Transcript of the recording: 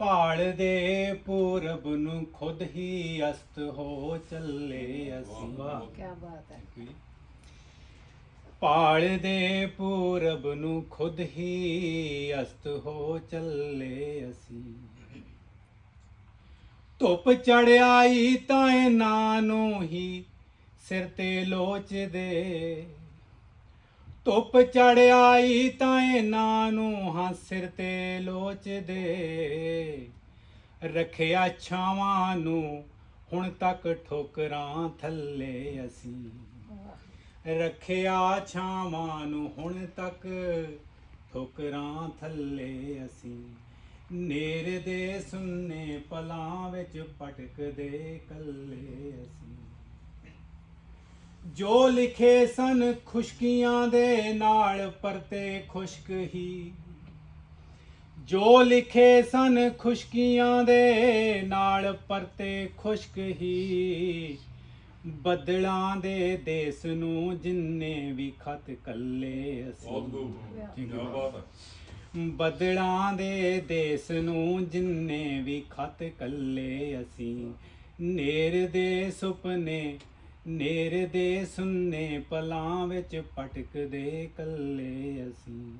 ਭਾਲ ਦੇ ਪੂਰਬ ਨੂੰ ਖੁਦ ਹੀ ਅਸਤ ਹੋ ਚੱਲੇ ਅਸੀਂ। ਵਾਹ ਕੀ ਬਾਤ ਹੈ। ਭਾਲ ਦੇ ਪੂਰਬ ਨੂੰ ਖੁਦ ਹੀ ਅਸਤ ਹੋ ਚੱਲੇ ਅਸੀਂ। ਧੁੱਪ ਚੜਾਈ ਤਾਂ ਇਹਨਾਂ ਨੂੰ ਹੀ ਸਿਰ ਤੇ ਲੋਚਦੇ ਧੁੱਪ ਚੜਾਈ ਤਾਂ ਇਹਨਾਂ ਨੂੰ ਹਾਂ ਸਿਰ ਤੇ ਲੋਚਦੇ। ਰੱਖਿਆ ਛਾਵਾਂ ਨੂੰ ਹੁਣ ਤੱਕ ਠੋਕਰਾਂ ਥੱਲੇ ਅਸੀਂ। ਰੱਖਿਆ ਛਾਵਾਂ ਨੂੰ ਹੁਣ ਤੱਕ ਠੋਕਰਾਂ ਥੱਲੇ ਅਸੀਂ। ਨੇਰ ਦੇ ਸੁੰਨੇ ਪਲਾਂ ਵਿੱਚ ਭਟਕਦੇ ਕੱਲੇ ਅਸੀਂ। ਜੋ ਲਿਖੇ ਸਨ ਖੁਸ਼ਕੀਆਂ ਦੇ ਨਾਲ ਪਰਤੇ ਖੁਸ਼ਕ ਹੀ। ਜੋ ਲਿਖੇ ਸਨ ਖੁਸ਼ਕੀਆਂ ਦੇ ਨਾਲ ਪਰਤੇ ਖੁਸ਼ਕ ਹੀ। ਬੱਦਲਾਂ ਦੇ ਦੇਸ ਨੂੰ ਜਿੰਨੇ ਵੀ ਖਤ ਕੱਲੇ ਅਸੀਂ। ਬੱਦਲਾਂ ਦੇ ਦੇਸ ਨੂੰ ਜਿੰਨੇ ਵੀ ਖਤ ਕੱਲੇ ਅਸੀਂ। ਨੇਰ ਦੇ ਸੁਪਨੇ ਨੇਰ ਦੇ ਸੁੰਨੇ ਪਲਾਂ ਵਿੱਚ ਭਟਕਦੇ ਕੱਲੇ ਅਸੀਂ।